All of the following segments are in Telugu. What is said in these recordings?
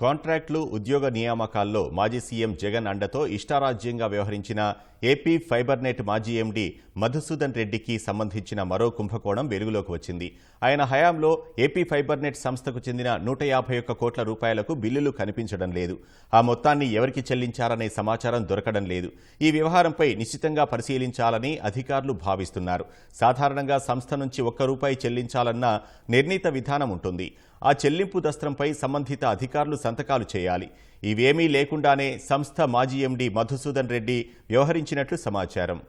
కాంట్రాక్టులు ఉద్యోగ నియామకాల్లో మాజీ సీఎం జగన్ అండతో ఇష్టారాజ్యంగా వ్యవహరించిన ఏపీ ఫైబర్నెట్ మాజీ ఎండీ మధుసూదన్ రెడ్డికి సంబంధించిన మరో కుంభకోణం వెలుగులోకి వచ్చింది. ఆయన హయాంలో ఏపీ ఫైబర్నెట్ సంస్థకు చెందిన నూట యాభై ఒక్క కోట్ల రూపాయలకు బిల్లులు కనిపించడం లేదు. ఆ మొత్తాన్ని ఎవరికి చెల్లించారనే సమాచారం దొరకడం లేదు. ఈ వ్యవహారంపై నిశ్చితంగా పరిశీలించాలని అధికారులు భావిస్తున్నారు. సాధారణంగా సంస్థ నుంచి ఒక్క రూపాయి చెల్లించాలన్న నిర్ణీత విధానం ఉంటుంది. ఆ చెల్లింపు దస్త్రంపై సంబంధిత అధికారులు సంతకాలు చేయాలి. ఇవేమీ లేకుండానే సంస్థ మాజీ ఎండీ మధుసూదన్ రెడ్డి వ్యవహరించినట్లు సమాచారం.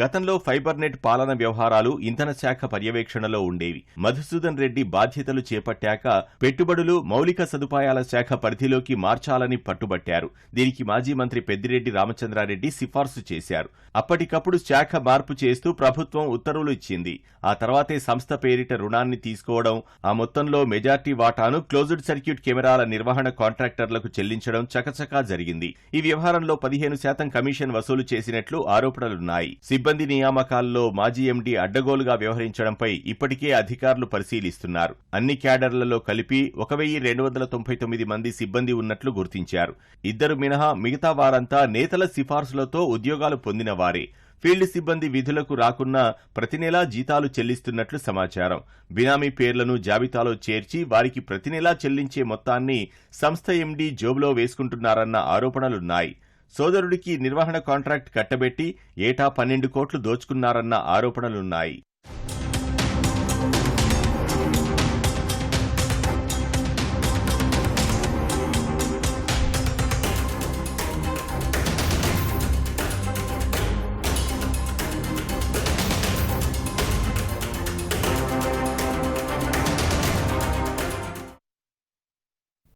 గతంలో ఫైబర్నెట్ పాలన వ్యవహారాలు ఇంధన శాఖ పర్యవేక్షణలో ఉండేవి. మధుసూదన్ రెడ్డి బాధ్యతలు చేపట్టాక పెట్టుబడులు మౌలిక సదుపాయాల శాఖ పరిధిలోకి మార్చాలని పట్టుబట్టారు. దీనికి మాజీ మంత్రి పెద్దిరెడ్డి రామచంద్రారెడ్డి సిఫార్సు చేశారు. అప్పటికప్పుడు శాఖ మార్పు చేస్తూ ప్రభుత్వం ఉత్తర్వులు ఇచ్చింది. ఆ తర్వాతే సంస్థ పేరిట రుణాన్ని తీసుకోవడం ఆ మొత్తంలో మెజార్టీ వాటాను క్లోజ్డ్ సర్క్యూట్ కెమెరాల నిర్వహణ కాంట్రాక్టర్లకు చెల్లించడం చకచకా జరిగింది. ఈ వ్యవహారంలో పదిహేను శాతం కమిషన్ వసూలు చేసినట్లు ఆరోపణలున్నాయి. సిబ్బంది నియామకాల్లో మాజీ ఎండీ అడ్డగోలుగా వ్యవహరించడంపై ఇప్పటికే అధికారులు పరిశీలిస్తున్నారు. అన్ని క్యాడర్లలో కలిపి ఒక వెయ్యి రెండు వందల తొంభై తొమ్మిది మంది సిబ్బంది ఉన్నట్లు గుర్తించారు. ఇద్దరు మినహా మిగతా వారంతా నేతల సిఫార్సులతో ఉద్యోగాలు పొందిన వారే. ఫీల్డ్ సిబ్బంది విధులకు రాకున్నా ప్రతి నెలా జీతాలు చెల్లిస్తున్నట్లు సమాచారం. బినామీ పేర్లను జాబితాలో చేర్చి వారికి ప్రతి నెలా చెల్లించే మొత్తాన్ని సంస్థ ఎండీ జోబులో వేసుకుంటున్నారన్న ఆరోపణలున్నాయి. సోదరుడికి నిర్వహణ కాంట్రాక్ట్ కట్టబెట్టి ఏటా పన్నెండు కోట్లు దోచుకున్నారన్న ఆరోపణలున్నాయి.